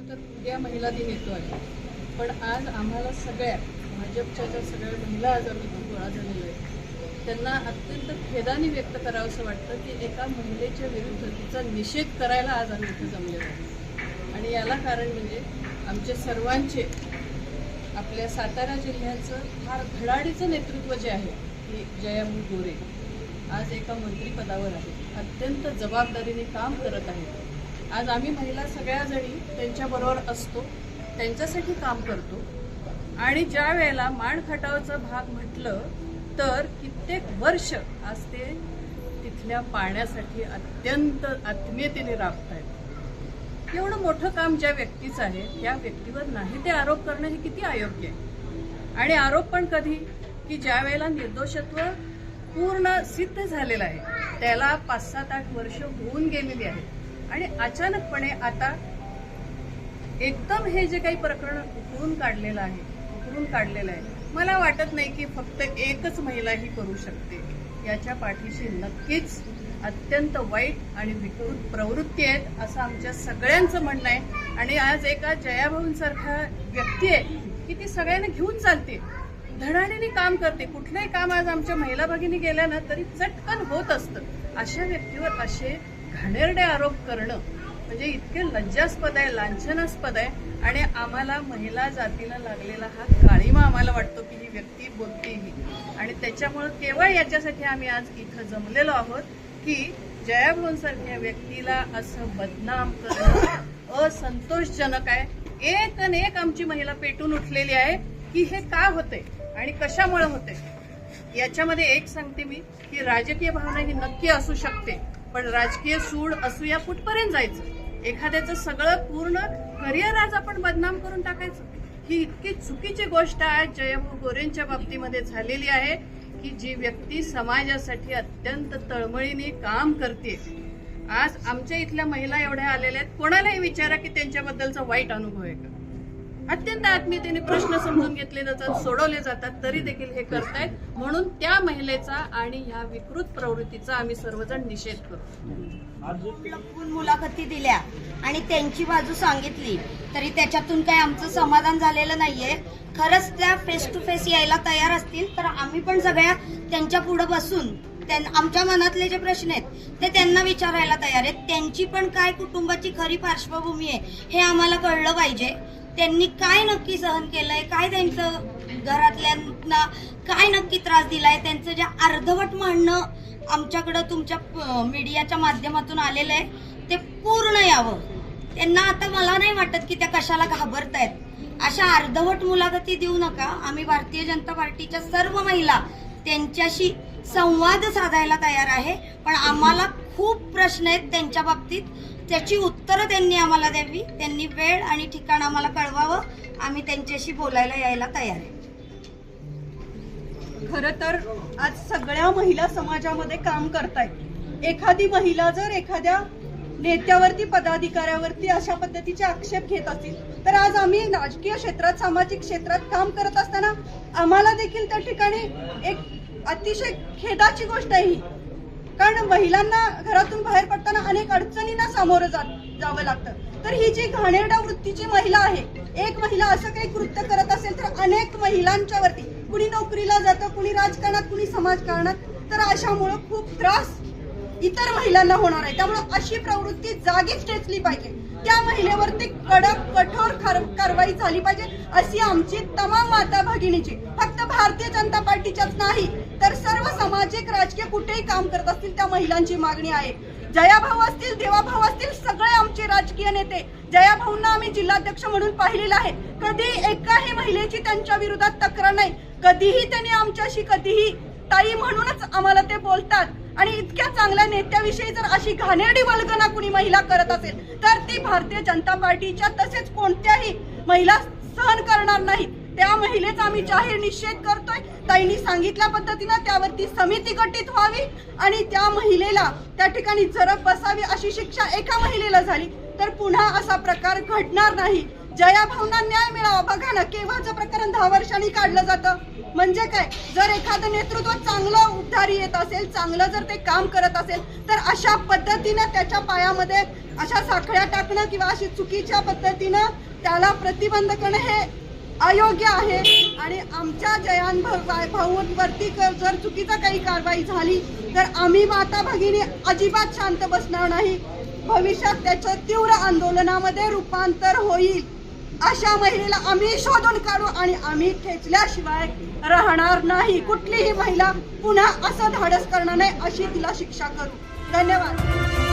उद्या महिला दिन येतो आहे पण आज आम्हाला सगळ्या भाजपच्या ज्या सगळ्या महिला आज आम्ही गोळा झालेलो आहे त्यांना अत्यंत खेदाने व्यक्त करावं असं वाटतं की एका महिलेच्या विरुद्ध तिचा निषेध करायला आज आम्ही इथे जमलेलो आहे. आणि याला कारण म्हणजे आमचे सर्वांचे आपल्या सातारा जिल्ह्याचं फार धडाडीचं नेतृत्व जे आहे की जयामू गोरे आज एका मंत्रिपदावर आहे अत्यंत जबाबदारीने काम करत आहेत. आज आम्ही महिला सगळ्याजणी त्यांच्याबरोबर असतो त्यांच्यासाठी काम करतो. आणि ज्या वेळेला मान खटावचा भाग म्हटलं तर कित्येक वर्ष आज ते तिथल्या पाण्यासाठी अत्यंत आत्मीयतेने राबत आहेत एवढं मोठं काम ज्या व्यक्तीचं आहे त्या व्यक्तीवर नाही ते आरोप करणं हे किती अयोग्य आहे. आणि आरोप पण कधी की ज्या वेळेला निर्दोषत्व पूर्ण सिद्ध झालेलं आहे त्याला पाच सात आठ वर्ष होऊन गेलेली आहेत. आणि अचानकपणे आता एकदम हे जे काही प्रकरण उकळून काढलेलं आहे उकळून काढलेलं आहे मला वाटत नाही की फक्त एकच महिला ही करू शकते. याच्या पाठीशी नक्कीच अत्यंत वाईट आणि विकृत प्रवृत्ती आहेत असं आमच्या सगळ्यांचं म्हणणं आहे. आणि आज एका जयाभाऊंसारखा व्यक्ती आहे की ती सगळ्यांना घेऊन चालते. धडाडीने काम करते. कुठलंही काम आज आमच्या महिला भगिनी गेल्या ना तरी चटकन होत असतं. अशा व्यक्तीवर असे घाणेरडे आरोप करणं म्हणजे इतके लज्जास्पद आहे लांछनास्पद आहे आणि आम्हाला महिला जातीला लागलेला हा काळीमा आम्हाला वाटतो की ही व्यक्ती बोलते ही आणि त्याच्यामुळं केवळ याच्यासाठी आम्ही आज इथं जमलेलो आहोत की जयाभाऊंसारख्या व्यक्तीला असं बदनाम करणं असंतोषजनक आहे. एक आणि एक आमची महिला पेटून उठलेली आहे की हे का होते आणि कशामुळे होते? याच्यामध्ये एक सांगते मी की राजकीय भावना ही नक्की असू शकते. पण राजकीय सूड असूया कुठपर्यंत जायचं? एखाद्याचं सगळं पूर्ण करिअर आज आपण बदनाम करून टाकायचं? ही इतकी चुकीची गोष्ट आहे जयभू गोरेंच्या बाबतीमध्ये झालेली आहे की जी व्यक्ती समाजासाठी अत्यंत तळमळीने काम करते. आज आमच्या इथल्या महिला एवढ्या आलेल्या आहेत. कोणालाही विचारा की त्यांच्याबद्दलचा वाईट अनुभव आहे का? अत्यंत आत्मीयतेने प्रश्न समजून घेतले जातात सोडवले जातात तरी देखील हे करतायत. म्हणून त्या महिलेचा आणि ह्या विकृत प्रवृत्तीचा आम्ही सर्वजण निषेध करतो. लपून मुलाखती दिल्या आणि त्यांची बाजू सांगितली तरी त्याच्यातून काही आमचं समाधान झालेलं नाहीये. खरंच त्या फेस टू फेस यायला तयार असतील तर आम्ही पण सगळ्या त्यांच्या पुढे बसून आमच्या मनातले जे प्रश्न आहेत ते त्यांना विचारायला तयार आहेत. त्यांची पण काय कुटुंबाची खरी पार्श्वभूमी आहे हे आम्हाला कळलं पाहिजे. त्यांनी काय नक्की सहन केलंय काय त्यांचं घरातल्यांना काय नक्की त्रास दिलाय त्यांचं जे अर्धवट म्हणणं आमच्याकडं तुमच्या मीडियाच्या माध्यमातून आलेलं आहे ते पूर्ण यावं. त्यांना आता मला नाही वाटत की त्या कशाला घाबरतायत. अशा अर्धवट मुलाखती देऊ नका. आम्ही भारतीय जनता पार्टीच्या सर्व महिला त्यांच्याशी संवाद साधायला तयार आहे. पण आम्हाला खूप प्रश्न आहेत त्यांच्या बाबतीत. त्याची उत्तरं त्यांनी आम्हाला द्यावी. त्यांनी वेळ आणि ठिकाण आम्हाला कळवावं. आम्ही त्यांच्याशी बोलायला यायला तयार आहे. खर तर आज सगळ्या महिला समाजामध्ये काम करतायत. एखादी महिला जर एखाद्या नेत्यावरती पदाधिकाऱ्यावरती अशा पद्धतीचे आक्षेप घेत असतील तर आज आम्ही राजकीय क्षेत्रात सामाजिक क्षेत्रात काम करत असताना आम्हाला देखील त्या ठिकाणी एक अतिशय खेदाची गोष्ट आहे ही. कारण महिलांना घरातून बाहेर पडताना अनेक अडचणींना सामोरं जात जावं लागतं. तर ही जी घाणेरड्या वृत्तीची महिला आहे एक महिला असं काही कृत्य करत असेल तर अनेक महिलांच्या वरती कुणी नोकरीला जातं कुणी राजकारणात कुणी समाजकारणात तर अशामुळं खूप त्रास इतर महिलांना होणार आहे. त्यामुळे अशी प्रवृत्ती जागीच ठेचली पाहिजे. त्या महिलेवरती कडक कठोर खार- कारवाई झाली पाहिजे अशी आमची तमाम माता भगिनीची. फक्त भारतीय जनता पार्टीच्याच नाही तर सर्व सामाजिक राजकीय कुठेही काम करत असतील त्या महिलांची मागणी आहे. जयाभाऊ असतील देवाभाऊ असतील सगळे आमचे राजकीय नेते. जयाभाऊंना आम्ही जिल्हाध्यक्ष म्हणून पाहिलेलं आहे. कधी एकाही महिलेची त्यांच्या विरोधात तक्रार नाही. कधीही त्यांनी आमच्याशी कधीही ताई म्हणूनच आम्हाला ते बोलतात. आणि इतक्या चांगल्या नेत्याविषयी जर अशी घाणेरडी वल्गना कुणी महिला करत असेल तर ती भारतीय जनता पार्टीच्या तसेच कोणत्याही महिला सहन करणार नाही. त्या महिलेचा आम्ही जाहीर निषेध करतोय. ताईंनी सांगितल्या पद्धतीनं त्यावरती समिती गठीत व्हावी आणि त्या महिलेला त्या ठिकाणी जरब बसावी अशी शिक्षा एका महिलेला झाली तर पुन्हा असा प्रकार घडणार नाही. जया भावना न्याय मिळावा. बघा ना केव्हाचं प्रकरण दहा वर्षांनी काढलं जातं? म्हणजे काय? जर एखादं नेतृत्व चांगलं उद्धारी येत असेल चांगलं जर ते काम करत असेल तर अशा पद्धतीनं त्याच्या पायामध्ये अशा साखळ्या टाकणं किंवा अशी चुकीच्या पद्धतीनं त्याला प्रतिबंध करणं हे अयोग्य आहे. आणि आमच्या जयान भाऊंवरती क- जर चुकीचा काही कारवाई झाली तर आम्ही माता भगिनी अजिबात शांत बसणार नाही. भविष्यात त्याचं तीव्र आंदोलनामध्ये रूपांतर होईल. अशा महिलेला आम्ही शोधून काढू आणि आम्ही खेचल्याशिवाय राहणार नाही. कुठलीही महिला पुन्हा असं धाडस करणार नाही अशी तिला शिक्षा करू. धन्यवाद.